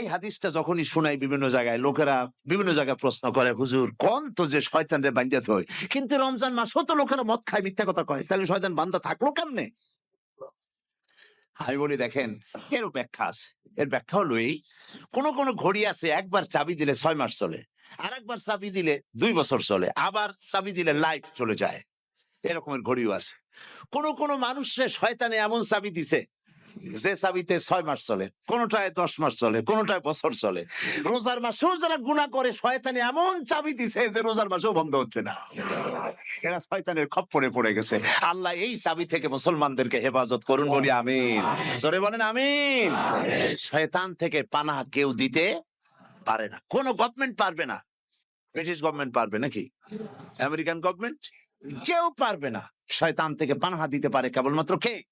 এই হাদিসটা যখনই শোনাই বিভিন্ন জায়গায়, লোকেরা বিভিন্ন জায়গায় প্রশ্ন করে, হুজুর, কোন তো যে শয়তানরে বান্ধাতে হয়? কিন্তু রমজান মাস তো লোকেরা মদ খায়, মিথ্যা কথা কয়। তাহলে শয়তান বান্ধা থাকল কেমনে? আমি বলি, দেখেন, এর ব্যাখ্যা আছে। এর ব্যাখ্যা হলো এই, কোন কোন ঘড়ি আছে, একবার চাবি দিলে ছয় মাস চলে আর একবার চাবি দিলে দুই বছর চলে, আবার চাবি দিলে লাইফ চলে যায়। এরকমের ঘড়িও আছে। কোন কোন মানুষে শয়তানে এমন চাবি দিছে যে চাবিতে ছয় মাস চলে, কোনটায় দশ মাস চলে, কোনটায় বছর চলে, রোজার মাসেও যারা গুণা করে, শয়তানে এমন চাবি দিছে যে রোজার মাসেও বন্ধ হচ্ছে না। এরা শয়তানের খপ্পরে পড়ে গেছে। আল্লাহ এই চাবি থেকে মুসলমানদেরকে হেফাজত করুন বলি আমিন। জোরে বলেন আমিন। শয়তান থেকে পানাহ কেউ দিতে পারে না। কোন গভর্নমেন্ট পারবে না। ব্রিটিশ গভর্নমেন্ট পারবে নাকি? আমেরিকান গভর্নমেন্ট কেউ পারবে না। শয়তান থেকে পানাহা দিতে পারে কেবলমাত্র কে?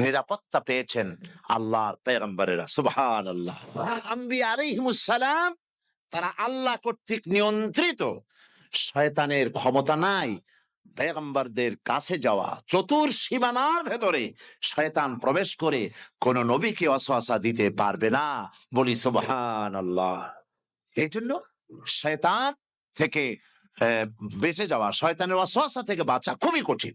নিরাপত্তা পেয়েছেন আল্লাহর পেগম্বরেরা সুবহান আল্লাহ আম্বি আলাইহিমুসসালাম তারা আল্লাহ কর্তৃক নিয়ন্ত্রিত। শয়তানের ক্ষমতা নাই পেগম্বরদের কাছে যাওয়া চতুর সীমানার ভেতরে শয়তান প্রবেশ করে কোন নবীকে অসহসা দিতে পারবে না বলি সুবহান আল্লাহ এই জন্য শয়তান থেকে আহ, বেঁচে যাওয়া শয়তানের অসহসা থেকে বাঁচা খুবই কঠিন।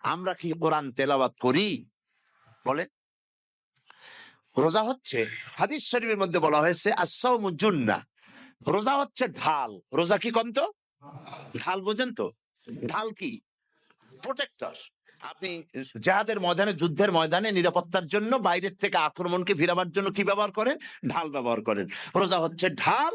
আমরা কি কোরআন তেলাওয়াত করি? বলে রোজা হচ্ছে, হাদিস শরীফের মধ্যে বলা হয়েছে আসাউমু রোজা হচ্ছে ঢাল। রোজা কি কন্ত ঢাল বোঝেন তো? ঢাল কি? প্রোটেক্টর। আপনি জাহাদের ময়দানে, যুদ্ধের ময়দানে নিরাপত্তার জন্য বাইরের থেকে আক্রমণকে ফিরাবার জন্য কি ব্যবহার করেন? ঢাল ব্যবহার করেন। রোজা হচ্ছে ঢাল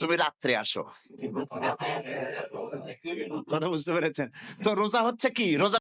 তুমি রাত্রে আসো। কথা বুঝতে পেরেছেন? তো রোজা হচ্ছে কি? রোজা